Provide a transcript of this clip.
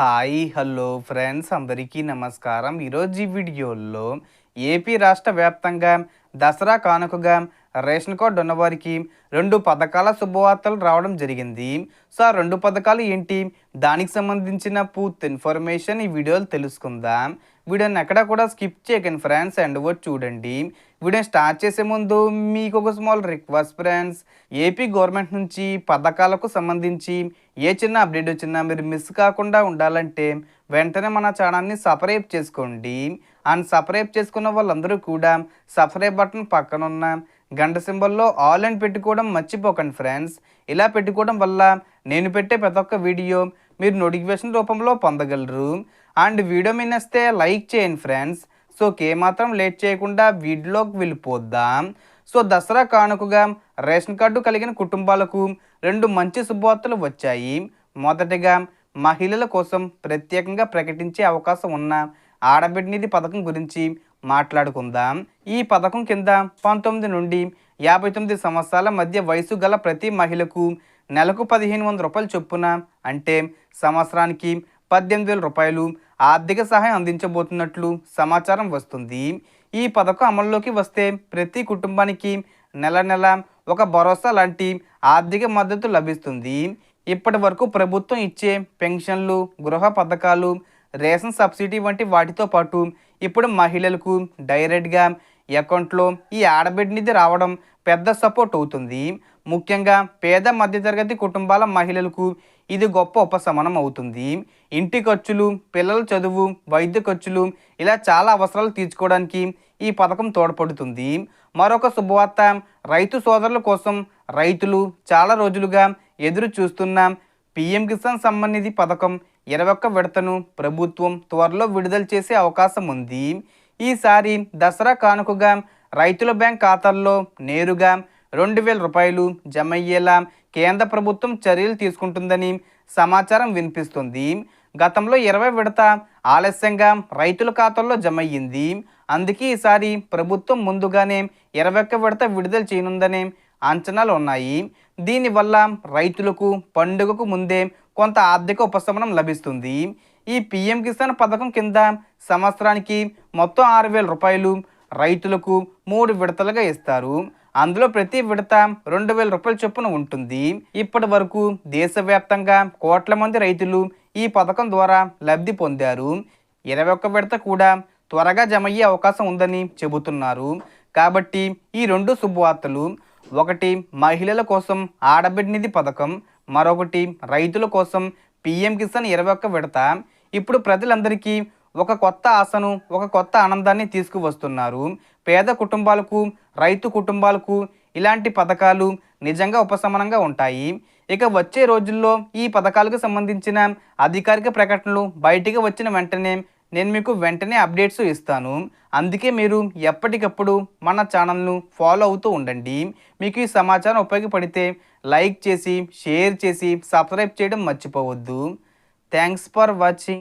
Hi hello friends అందరికీ నమస్కారం. ఈరోజు ఈ వీడియోలో ఏపీ రాష్ట్ర వ్యాప్తంగా దసరా కానుకగా రేషన్ కార్డు ఉన్నవారికి రెండు పథకాల శుభవార్తలు రావడం జరిగింది. సో ఆ రెండు పథకాలు ఏంటి? దానికి సంబంధించిన పూర్తి ఇన్ఫర్మేషన్ ఈ వీడియోలో తెలుసుకుందాం. వీడియోని ఎక్కడా కూడా స్కిప్ చేయకండి ఫ్రెండ్స్. అండ్ వచ్చి చూడండి. వీడియో స్టార్ట్ చేసే ముందు మీకు ఒక small request friends. AP government నుంచి పథకాలకు సంబంధించి ఏ చిన్న అప్డేట్ వచ్చినా మీరు మిస్ కాకుండా ఉండాలంటే వెంటనే మన ఛానల్ని సబ్స్క్రైబ్ చేసుకోండి. అండ్ సబ్స్క్రైబ్ చేసుకున్న వాళ్ళందరూ కూడా సబ్స్క్రైబ్ బటన్ పక్కన ఉన్న గంట సింబల్లో ఆల్ అండ్ పెట్టుకోవడం మర్చిపోకండి ఫ్రెండ్స్. ఇలా పెట్టుకోవడం వల్ల నేను పెట్టే ప్రతి ఒక్క వీడియో మీరు నోటిఫికేషన్ రూపంలో పొందగలరు. అండ్ వీడియో మినిస్తే లైక్ చేయండి ఫ్రెండ్స్ సో మాత్రం లేట్ చేయకుండా వీడియోలోకి వెళ్ళిపోద్దాం. సో దసరా కానుకగా రేషన్ కార్డు కలిగిన కుటుంబాలకు రెండు మంచి శుభవార్తలు వచ్చాయి. మొదటిగా మహిళల కోసం ప్రత్యేకంగా ప్రకటించే అవకాశం ఉన్న ఆడబిడ్డ నిధి పథకం గురించి మాట్లాడుకుందాం. ఈ పథకం కింద పంతొమ్మిది నుండి యాభై తొమ్మిది సంవత్సరాల మధ్య వయసు గల ప్రతి మహిళకు నెలకు పదిహేను వందల రూపాయలు చొప్పున అంటే సంవత్సరానికి పద్దెనిమిది వేల రూపాయలు ఆర్థిక సహాయం అందించబోతున్నట్లు సమాచారం వస్తుంది. ఈ పథకం అమల్లోకి వస్తే ప్రతి కుటుంబానికి నెల నెల ఒక భరోసా లాంటి ఆర్థిక మద్దతు లభిస్తుంది. ఇప్పటి వరకు ప్రభుత్వం ఇచ్చే పెన్షన్లు గృహ పథకాలు రేషన్ సబ్సిడీ వంటి వాటితో పాటు ఇప్పుడు మహిళలకు డైరెక్ట్గా అకౌంట్లో ఈ ఆడబిడ్డ నిధి రావడం పెద్ద సపోర్ట్ అవుతుంది. ముఖ్యంగా పేద మధ్యతరగతి కుటుంబాల మహిళలకు ఇది గొప్ప ఉపశమనం అవుతుంది. ఇంటి ఖర్చులు పిల్లల చదువు వైద్య ఖర్చులు ఇలా చాలా అవసరాలు తీర్చుకోవడానికి ఈ పథకం తోడ్పడుతుంది. మరొక శుభవార్త రైతు సోదరుల కోసం రైతులు చాలా రోజులుగా ఎదురు చూస్తున్న పిఎం కిసాన్ సమ్మాన్ నిధి పథకం ఇరవై ఒక్క విడతను ప్రభుత్వం త్వరలో విడుదల చేసే అవకాశం ఉంది. ఈసారి దసరా కానుకగా రైతుల బ్యాంక్ ఖాతాల్లో నేరుగా రెండు వేల రూపాయలు జమ అయ్యేలా కేంద్ర ప్రభుత్వం చర్యలు తీసుకుంటుందని సమాచారం వినిపిస్తుంది. గతంలో ఇరవై విడత ఆలస్యంగా రైతుల ఖాతాల్లో జమ అయ్యింది. అందుకే ఈసారి ప్రభుత్వం ముందుగానే ఇరవై ఒక్క విడత విడుదల చేయనుందనే అంచనాలు ఉన్నాయి. దీనివల్ల రైతులకు పండుగకు ముందే కొంత ఆర్థిక ఉపశమనం లభిస్తుంది. ఈ పిఎం కిసాన్ పథకం కింద సంవత్సరానికి మొత్తం ఆరు వేల రూపాయలు రైతులకు మూడు విడతలుగా ఇస్తారు. అందులో ప్రతి విడత రెండు వేల రూపాయల చొప్పున ఉంటుంది. ఇప్పటి వరకు దేశవ్యాప్తంగా కోట్ల మంది రైతులు ఈ పథకం ద్వారా లబ్ధి పొందారు. ఇరవై ఒక్క విడత కూడా త్వరగా జమ అయ్యే అవకాశం ఉందని చెబుతున్నారు. కాబట్టి ఈ రెండు శుభవార్తలు. ఒకటి మహిళల కోసం ఆడబిడ్డ నిధి పథకం. మరొకటి రైతుల కోసం పిఎం కిసాన్ ఇరవై ఒక్క విడత. ఇప్పుడు ప్రజలందరికీ ఒక కొత్త ఆశను ఒక కొత్త ఆనందాన్ని తీసుకువస్తున్నారు. పేద కుటుంబాలకు రైతు కుటుంబాలకు ఇలాంటి పథకాలు నిజంగా ఉపశమనంగా ఉంటాయి. ఇక వచ్చే రోజుల్లో ఈ పథకాలకు సంబంధించిన అధికారిక ప్రకటనలు బయటికి వచ్చిన వెంటనే నేను మీకు వెంటనే అప్డేట్స్ ఇస్తాను. అందుకే మీరు ఎప్పటికప్పుడు మన ఛానల్ను ఫాలో అవుతూ ఉండండి. మీకు ఈ సమాచారం ఉపయోగపడితే లైక్ చేసి షేర్ చేసి సబ్స్క్రైబ్ చేయడం మర్చిపోవద్దు. Thanks for watching.